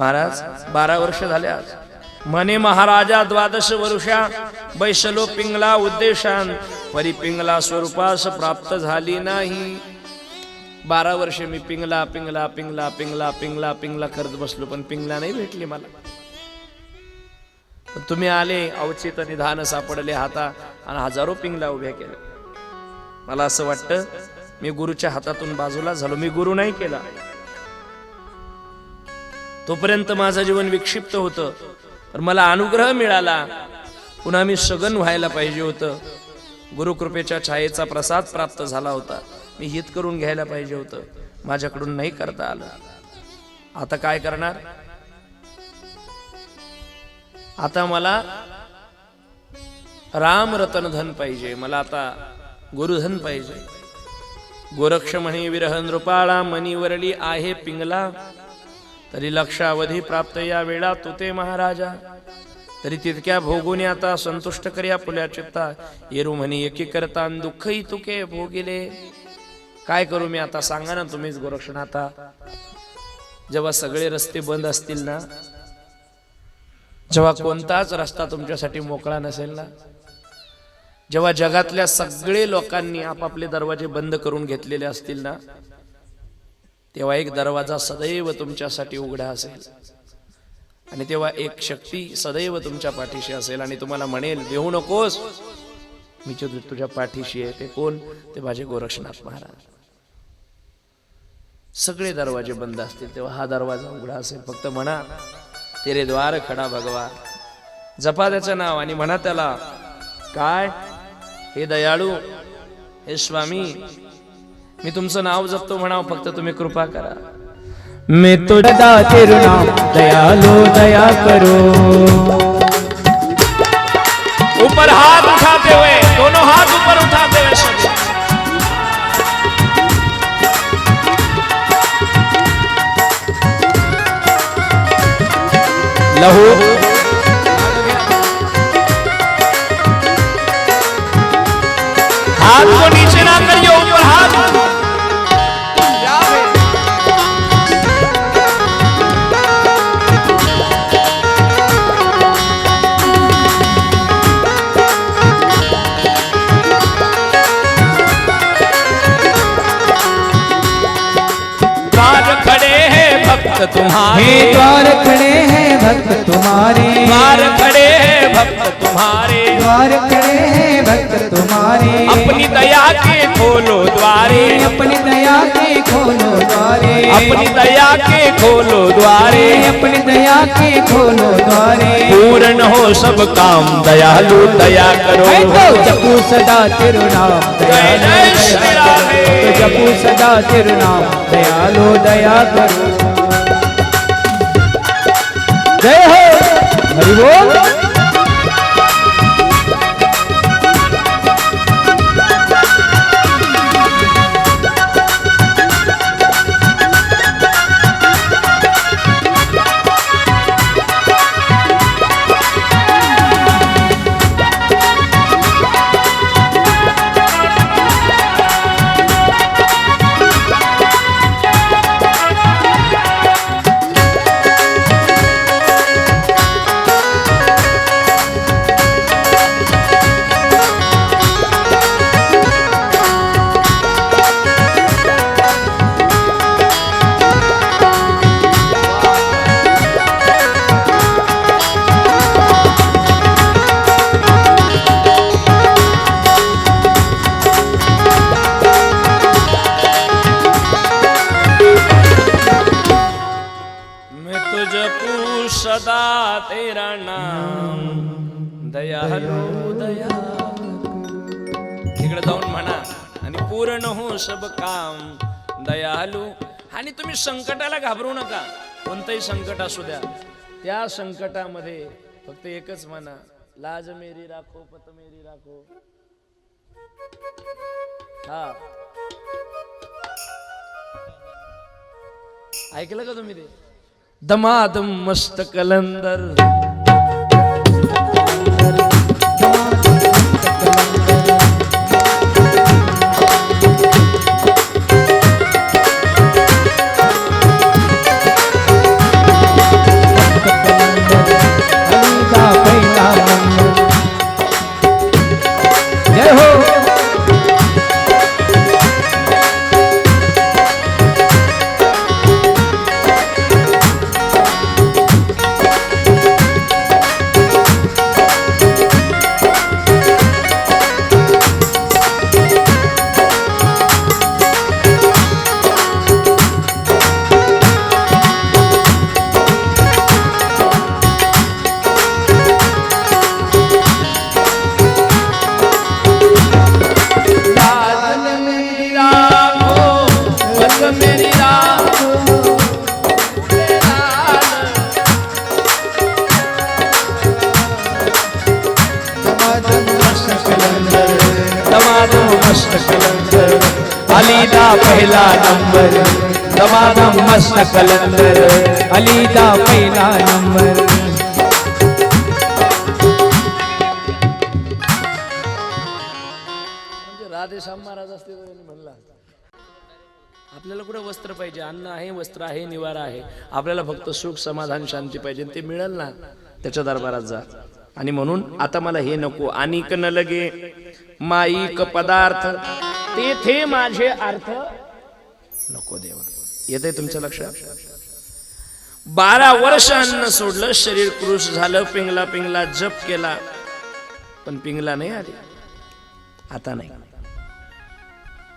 महाराज बारा वर्ष झाले आज. महाराजा द्वादश वर्षा बैसलो पिंगला उद्देशान. परी पिंगला स्वरूपास प्राप्त झाली नाही. बारा वर्षे मी पिंगला पिंगला पिंगला पिंगला पिंगला पिंगला करत बसलो पण पिंगला नाही भेटली मला. पण तुम्ही आले अवचित निधान सापडले हाता आणि हजारो पिंगला उभ्या केल्या. मला असं वाटतं मी गुरुच्या हातातून बाजूला झालो. मी गुरु नाही केला. तोपर्यंत माझं जीवन विक्षिप्त होतं. तर मला अनुग्रह मिळाला. पुन्हा मी सगन व्हायला पाहिजे होतं. गुरुकृपेच्या छायेचा प्रसाद प्राप्त झाला होता. मी हित करून घ्यायला पाहिजे होतं. माझ्याकडून नाही करता आलं. आता काय करणार? आता मला राम रतन धन पाहिजे. मला आता गुरुधन पाहिजे. गोरक्ष म्हणे विरह नृपाळा मनीवरली आहे पिंगला. तरी लक्षावधी प्राप्त या वेळा तुते महाराजा. तरी तितक्या भोगून आता संतुष्ट कर्या फुल्या चित्ता येरू म्हणी एकी करता दुःखही तुके भोगिले. काय करू मी आता? सांगा ना तुम्हीच गोरक्षनाथा जेव्हा सगळे रस्ते बंद असतील ना? जेव्हा कोणताच रस्ता तुमच्यासाठी मोकळा नसेल ना? जेव्हा जगातल्या सगळे लोकांनी आपापले दरवाजे बंद करून घेतलेले असतील ना? तेव्हा एक दरवाजा सदैव तुमच्यासाठी उघडा असेल. आणि तेव्हा एक शक्ती सदैव तुमच्या पाठीशी असेल. आणि तुम्हाला म्हणेल देऊ नकोस. मी जो तुझ्या पाठीशी आहे. ते कोण? ते माझे गोरक्षनाथ महाराज. सगळे दरवाजे बंद असतील तेव्हा हा दरवाजा उघडा असेल. फक्त म्हणा तेरे द्वार खडा भगवा. जपा त्याचं नाव आणि म्हणा त्याला काय? हे दयाळू? हे स्वामी? मी तुमचं नाव जपतो म्हणाव फक्त तुम्ही कृपा करा मैं तो सदा तेरु नाम दयालो दया करो ऊपर हाथ उठाते हुए दोनों हाथ ऊपर उठाते हुए। लहू तुम्हारे। द्वार खड़े हैं भक्त तुम्हारे। द्वार खड़े हैं भक्त तुम्हारे। द्वार खड़े हैं भक्त तुम्हारे। अपनी दया के खोलो द्वारे। अपनी दया के खोलो द्वारे। अपनी दया के खोलो द्वारे। अपनी दया के खोलो द्वारे। पूर्ण हो सब काम दयालु दया करो। तो जपू सदा तेरु नाम दयालो जपू सदा तेरु नाम दयालो दया करो। जय हो। हरि तुझ सदा तेरा नाम। दयालु दया तिकडे जाऊन म्हणा आणि पूर्ण हो सब काम। दयालु आणि तुम्ही संकटाला घाबरू नका कोणतंही संकट असू द्या। त्या संकटामध्ये फक्त एकच म्हणा लाज मेरी राखो पत मेरी राखो। हा। ऐकलं का तुम्ही ते? दमादम मस्त कलंदर। अलीदा पहिला नंबर दमादम मस्त कलंदर अलीदा पहिला नंबर. म्हणजे राधेश्याम महाराज असते म्हणला आपल्याला कुठं वस्त्र पाहिजे? अन्न आहे वस्त्र आहे निवारा आहे. आपल्याला फक्त सुख समाधान शांती पाहिजे. ते मिळेल ना? त्याच्या दरबारात जा. आणि म्हणून आता मला हे नको. अनिक न लगे. माईक पदार्थ. तेथे माझे अर्थ नको देवा. येते तुमच्या लक्षात? बारा वर्ष अन्न सोडलं शरीर क्रुश झालं पिंगला पिंगला जप केला. पण पिंगला नाही आली. आता नाही.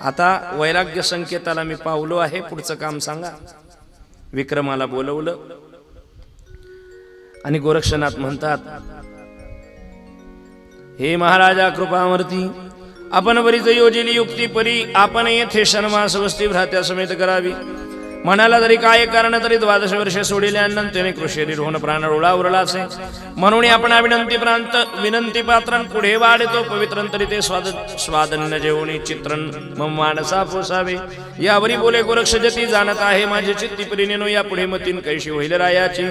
आता वैराग्य संकेताला मी पावलो आहे. पुढचं काम सांगा. विक्रमाला बोलवलं. आणि गोरक्षनाथ म्हणतात हे महाराजा कृपामूर्ती आपण बरीच योजिली युक्ती परी आपण येथे शर्मा वस्ती भ्रात्या समेत करावी. म्हणाला तरी काय कारण तरी द्वादश वर्षे सोडिल्यानंतर त्याने कृषेरी होऊन प्राण उडा असे म्हणून आपण विनंती प्रांत विनंती पात्रां पुढे वाढतो. पवित्रं तरी ते स्वाद स्वादन्न जेवणी चित्रण मम मानसा पोसावे. यावरी बोले गोरक्ष जती जाणत आहे माझे चित्ती परिणेनो या पुढे मतीन कैशी होईल रायाची.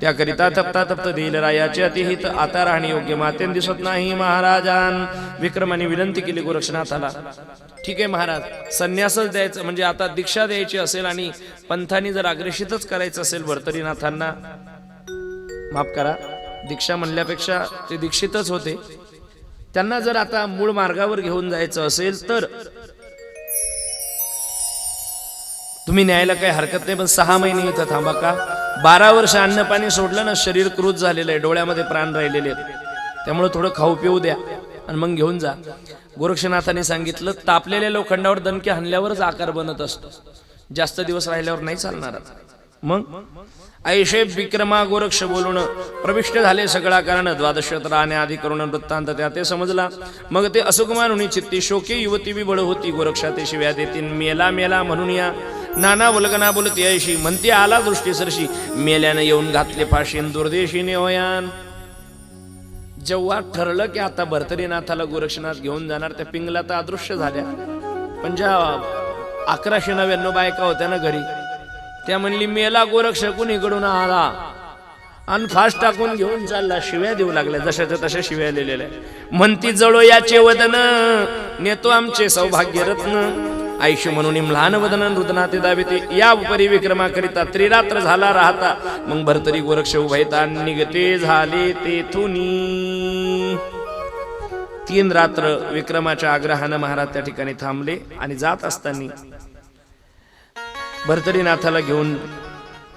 त्याकरिता तप्ता तप्त देईल रायाचे अतिहित. आता राहणे योग्य मातेन दिसत नाही महाराजान. विक्रमाने विनंती केली गोरक्षनाथाला ठीक आहे महाराज. संन्यासच द्यायचं म्हणजे आता दीक्षा द्यायची असेल आणि पंथानी जर अग्रेषितच करायचं असेल भरतरीनाथांना माफ करा दीक्षा म्हणल्यापेक्षा ते दीक्षितच होते. त्यांना जर आता मूळ मार्गावर घेऊन जायचं असेल तर? तुम्ही न्यायला काही हरकत नाही पण सहा महिने इथं थांबा का? बारा वर्ष अन्न पाणी सोडलं ना शरीर क्रूज झालेलं आहे डोळ्यामध्ये प्राण राहिलेले आहेत. त्यामुळे थोडं खाऊ पिऊ द्या आणि मग घेऊन जा. गोरक्षनाथाने सांगितलं तापलेल्या लोखंडावर दणके हाणल्यावरच आकार बनत असतो. जास्त दिवस राहिल्यावर नाही चालणार. आता. मग? ऐशे विक्रमा गोरक्ष बोलून प्रविष्ट झाले सगळा कारण द्वादशत्राने आधी करून वृत्तांत त्या ते समजला. मग ते असुकुमारुनी चित्ती शोके युवती बिबळ होती गोरक्षा ते शिव्या देतीन मेला मेला म्हणून या. नाना वल्गना बोलती ऐशी म्हणते आला दृष्टी सरशी मेल्यानं येऊन घातले फाशीन दुर्देशीने होयान जेव्हा ठरलं की आता भरतरीनाथाला गोरक्षनाथ घेऊन जाणार त्या पिंगला तर अदृश्य झाल्या. पण ज्या अकराशे नव्याण्णव बायका होत्या ना घरी त्या म्हणली मेला गोरक्ष कुणीकडून आला? आणि फास्ट टाकून घेऊन चालला शिव्या देऊ लागल्या जशाच्या तशा शिव्या लिहिलेल्या. म्हणती जळो याचे वदन नेतो आमचे सौभाग्य रत्न आयुष्य म्हणून म्लान वदन रुदना ते दाविते. या उपरी विक्रमा त्रिरात्र झाला राहता. मग भरतरी गोरक्ष उभयता निगते झाले तेथुनी तीन रात्र विक्रमाच्या आग्रहानं महाराज त्या ठिकाणी थांबले आणि जात असताना भरतरीनाथाला घेऊन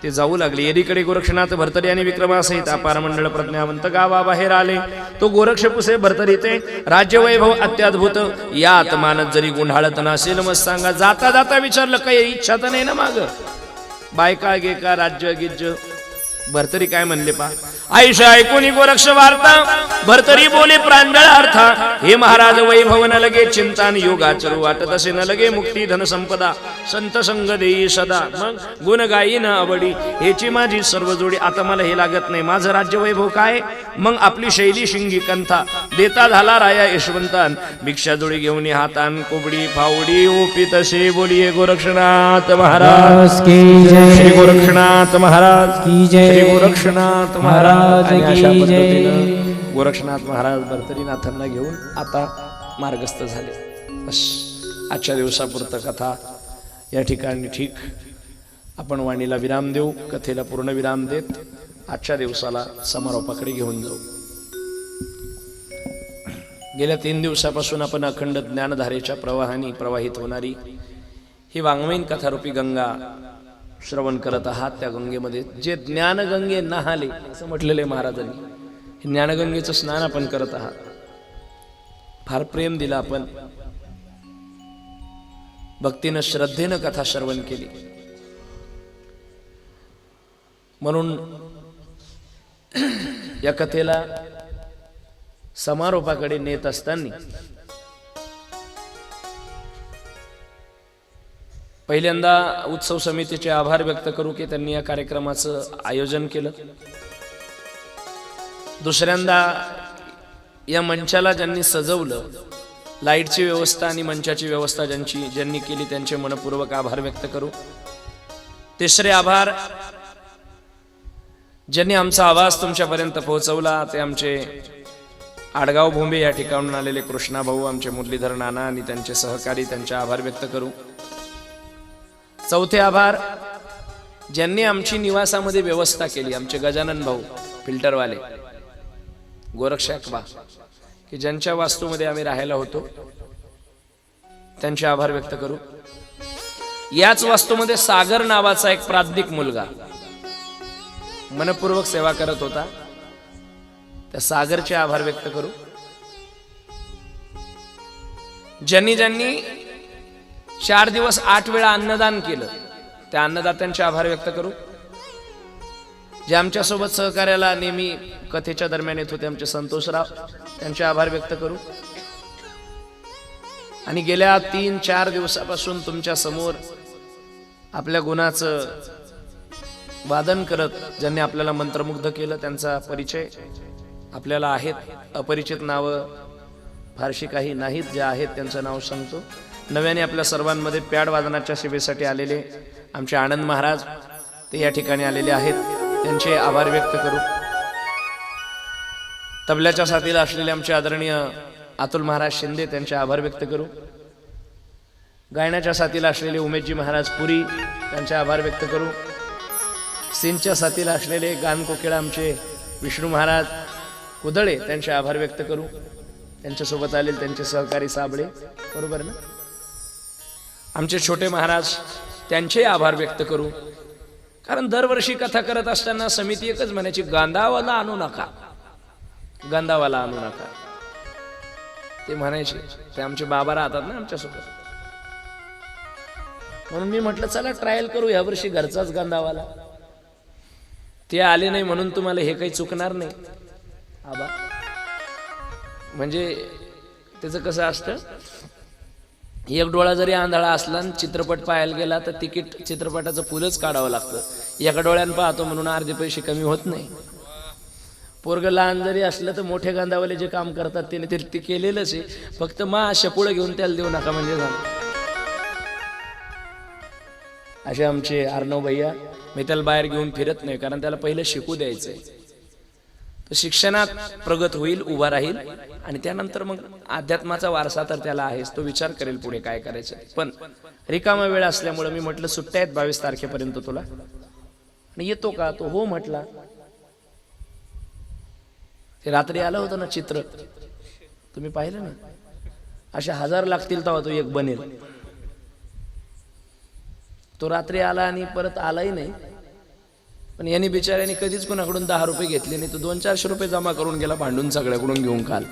ते जाऊ लागले. एकीकडे गोरक्षनाथ भरतरी आणि विक्रमासहित अपार मंडळ प्रज्ञावंत गावाबाहेर आले. तो गोरक्ष पुसे भरतरी ते राज्य राज्यवैभव अत्याद्भुत. यात मानत जरी गुंढाळत नसेल मग सांगा जाता जाता विचारलं काही इच्छा तर नाही ना माग? बायका गे का राज्य गिज्ज. भरतरी काय म्हणले पा आयुष्य ऐकून गोरक्ष वार्ता भरतरी बोले प्रांजळ अर्था हे महाराज वैभव न लगे चिंतान योगाचरू वाटत असे न लगे मुक्ती धन संपदा. संत संग देई सदा. मग गुण गायी न आवडी हेची माझी सर्व जोडी. आता मला हे लागत नाही. माझं राज्य वैभव काय? मग आपली शैली शिंगी कंथा. देता झाला राया यशवंतान. भिक्षा जोडी घेऊन हातान. कोबडी फावडी ओपी तसे बोलिये गोरक्षनाथ महाराज. की जय. श्री गोरक्षनाथ महाराज. की जय. गोरक्षनाथ महाराज. महाराज की जय. गोरक्षनाथ महाराज भरतरीनाथांना घेऊन आता मार्गस्थ झाले. बस. आजच्या दिवसापुरतं कथा. या ठिकाणी ठीक. आपण वाणीला विराम देऊ कथेला पूर्ण विराम देत आजच्या दिवसाला समारोपाकडे घेऊन जाऊ. गेल्या तीन दिवसापासून आपण अखंड ज्ञानधारेच्या प्रवाहाने प्रवाहित होणारी ही वाङ्मयीन कथारूपी गंगा श्रवण करत आहात त्या गंगेमध्ये. जे ज्ञानगंगे नहाले असं म्हटलेलं आहे महाराजांनी हे ज्ञानगंगेचं स्नान आपण करत आहात. फार प्रेम दिला आपण. भक्तीनं श्रद्धेनं कथा श्रवण केली. म्हणून या कथेला समारोपाकडे नेत असताना पहिल्यांदा उत्सव समितीचे आभार व्यक्त करू की त्यांनी या कार्यक्रमाचं आयोजन केलं. दुसऱ्यांदा या मंचाला ज्यांनी सजवलं लाईटची व्यवस्था आणि मंचाची व्यवस्था ज्यांची ज्यांनी केली त्यांचे मनपूर्वक आभार व्यक्त करू. तिसरे आभार ज्यांनी आमचा आवाज तुमच्यापर्यंत पोहोचवला ते आमचे आडगाव भोंबे या ठिकाणून आलेले कृष्णा भाऊ आमचे मुरलीधर नाना आणि त्यांचे सहकारी त्यांचे आभार व्यक्त करू. चौथे आभार. ज्यांनी आमची निवासामध्ये व्यवस्था केली आमचे गजानन भाऊ फिल्टरवाले गोरक्षकबा की ज्यांच्या वास्तूमध्ये आम्ही राहायला होतो त्यांचे आभार व्यक्त करू. याच वास्तूमध्ये सागर नावाचा एक प्राज्ञिक मुलगा मनपूर्वक सेवा करत होता. त्या सागरचे आभार व्यक्त करू. ज्यांनी ज्यांनी चार दिवस आठ वेळा अन्नदान केलं. त्या अन्नदात्यांचे आभार व्यक्त करू. जे आमच्यासोबत सहकार्याला नेहमी कथेच्या दरम्यान येत होते आमचे संतोषराव त्यांचे आभार व्यक्त करू. आणि गेल्या तीन चार दिवसापासून तुमच्यासमोर आपल्या गुणाचं वादन करत ज्यांनी आपल्याला मंत्रमुग्ध केलं त्यांचा परिचय आपल्याला आहेत. अपरिचित नावं फारशी काही नाहीत जे आहेत त्यांचं नाव सांगतो. नव्याने आपल्या सर्वांमध्ये प्याड वादनाच्या सेवेसाठी आलेले आमचे आनंद महाराज ते या ठिकाणी आलेले आहेत. त्यांचे आभार व्यक्त करू. तबल्याच्या साथीला असलेले आमचे आदरणीय अतुल महाराज शिंदे त्यांचे आभार व्यक्त करू. गायनाच्या साथीला असलेले उमेशजी महाराज पुरी त्यांचे आभार व्यक्त करू. सिंच्या साथीला असलेले गानकोकिळा आमचे विष्णू महाराज कुदळे त्यांचे आभार व्यक्त करू. त्यांच्यासोबत आलेले त्यांचे सहकारी साबळे. बरोबर ना? आमचे छोटे महाराज त्यांचे आभार व्यक्त करू. कारण दरवर्षी कथा करत असताना समिती एकच म्हणायची गांधावाला आणू नका. गांधावाला आणू नका. ते म्हणायचे ते आमचे बाबा राहतात ना आमच्यासोबत. म्हणून मी म्हटलं चला ट्रायल करू यावर्षी घरचाच गांधावाला. ते आले नाही म्हणून तुम्हाला हे काही चुकणार नाही. आबा. म्हणजे त्याचं कसं असतं? एक डोळा जरी आंधळा असला आणि चित्रपट पाहायला गेला तर तिकीट चित्रपटाचं फुलच काढावं लागतं. एका डोळ्यानं पाहतो म्हणून अर्धे पैसे कमी होत नाही. पोरग लहान जरी असलं तर मोठे गांधावाले जे काम करतात त्याने ते ते केलेलंच आहे. फक्त मा शपुळं घेऊन त्याला देऊ नका म्हणजे झालं. असे आमचे अर्णव भैया मी त्याला बाहेर घेऊन फिरत नाही कारण त्याला पहिलं शिकू द्यायचंय. तर शिक्षणात प्रगत होईल उभा राहील. आणि त्यानंतर मग अध्यात्माचा वारसा तर त्याला आहेच तो विचार करेल पुढे काय करायचं. पण रिकामा वेळ असल्यामुळे मी म्हटलं सुट्ट्या आहेत बावीस तारखेपर्यंत तुला. आणि येतो का? तो हो म्हटला. ते रात्री आलं होतं ना चित्र. तुम्ही पाहिलं ना असे हजार लागतील तेव्हा तो एक बनेल. तो रात्री आला आणि परत आलाही नाही. पण यांनी बिचाऱ्याने कधीच कोणाकडून दहा रुपये घेतले नाही. तो दोन चारशे रुपये जमा करून गेला भांडून सगळ्याकडून घेऊन काल.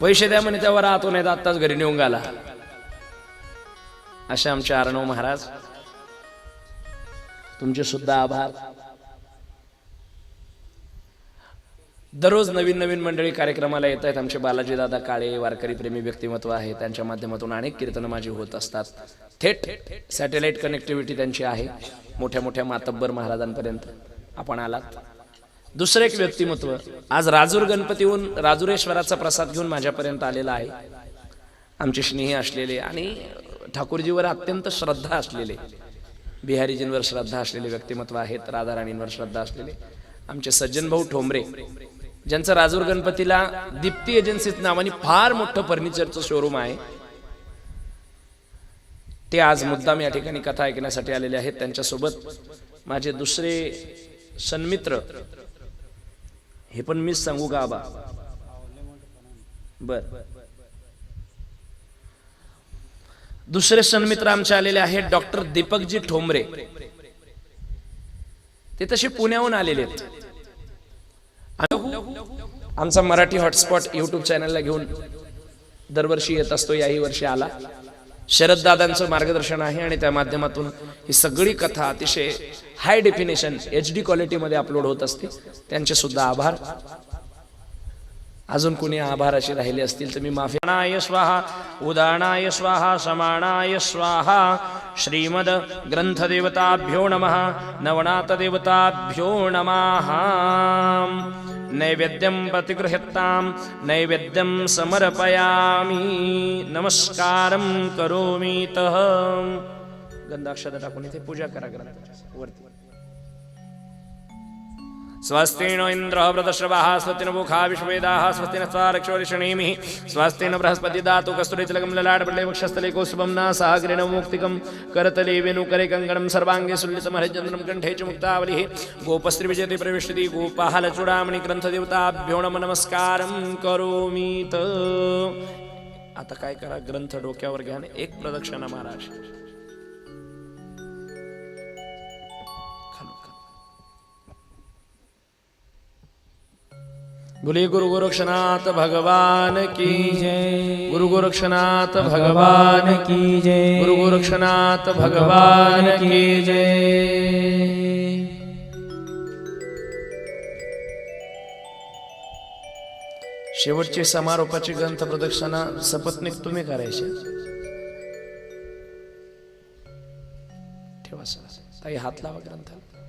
पैसे द्या म्हणे त्यावर राहतो नाही तर आत्ताच घरी नेऊन गाला असे आमचे अर्णव महाराज. तुमचे सुद्धा आभार. दररोज नवीन नवीन मंडळी कार्यक्रमाला येत आहेत. आमचे बालाजी दादा काळे वारकरी प्रेमी व्यक्तिमत्व आहे. त्यांच्या माध्यमातून अनेक कीर्तनं माझी होत असतात. थेट सॅटेलाइट कनेक्टिव्हिटी त्यांची आहे. मोठ्या मोठ्या मातब्बर महाराजांपर्यंत आपण आलात. दुसरं एक व्यक्तिमत्व आज राजूर गणपतीहून राजुरेश्वराचा प्रसाद घेऊन माझ्यापर्यंत आलेला आहे. आमचे स्नेही असलेले आणि ठाकूरजीवर अत्यंत श्रद्धा असलेले बिहारीजींवर श्रद्धा असलेले व्यक्तिमत्व आहेत. राधाराणींवर श्रद्धा असलेले आमचे सज्जन भाऊ ठोंबरे ज्यांचं राजूर गणपतीला दीप्ती एजन्सीज नावाने फार मोठं फर्निचरचं शोरूम आहे ते आज मुद्दाम या ठिकाणी कथा ऐकण्यासाठी आलेले आहेत. त्यांच्यासोबत माझे दुसरे सन्मित्र हे पण मीच सांगू का आबा? बर. दुसरे सन्मित्र आमचे आलेले आहेत डॉक्टर दीपकजी ठोंबरे. ते तसे पुण्याहून आलेले आहेत. आमचा मराठी हॉटस्पॉट युट्यूब चॅनलला घेऊन दरवर्षी येत असतो याही वर्षी आला. शरद दादांचं मार्गदर्शन आहे आणि त्या माध्यमातून ही सगळी कथा अतिशय हाय डेफिनेशन एच डी क्वालिटीमध्ये अपलोड होत असते. त्यांचे सुद्धा आभार. अजून कुणी आभार असे राहिले असतील तर मी माफी नाय स्वाहा उदानाय स्वाहा समानाय स्वाहा। श्रीमद ग्रंथदेवताभ्यो नमः नवनाथदेवताभ्यो नमः। नैवेद्यं प्रतिगृह्यतां नैवेद्यं समर्पयामि। नमस्कारं करोमि तः। गंधाक्षता टाकून इथे पूजा करा ग्रंथाची वरती. स्वस्तिनो इन्द्रः व्रतश्रवः स्वस्ति न मुखा विश्ववेदाः स्वस्ति न स्वारक्षोरिषणीमिः स्वस्ति न बृहस्पति दातु कस्तुरितिलकं ललाटपल्ले वक्षस्थले कौस्तुभं नासाग्रेण मुक्तिकं करतले वेणुकरे कङ्कणं सर्वाङ्गे सुल्लितमहजन्द्रं कण्ठे च मुक्तावलिः गोपस्त्रिविजयते प्रविष्टति गोपालचूडामणि ग्रंथदेवताभ्यो नम नमस्कारं करोमि त आता काय करा ग्रंथ डोक्यावर घ्या आणि एक प्रदक्षिणा महाराज बोलिए गुरु गोरक्षनाथ भगवान की जय। गुरु गोरक्षनाथ भगवान की की जय। गुरु गोरक्षनाथ भगवान की जय। शेवटची समारोपाची ग्रंथ प्रदक्षिणा सपत्नीक तुम्ही करायचे. ठेवा सर. ताई हात लावा ग्रंथाला.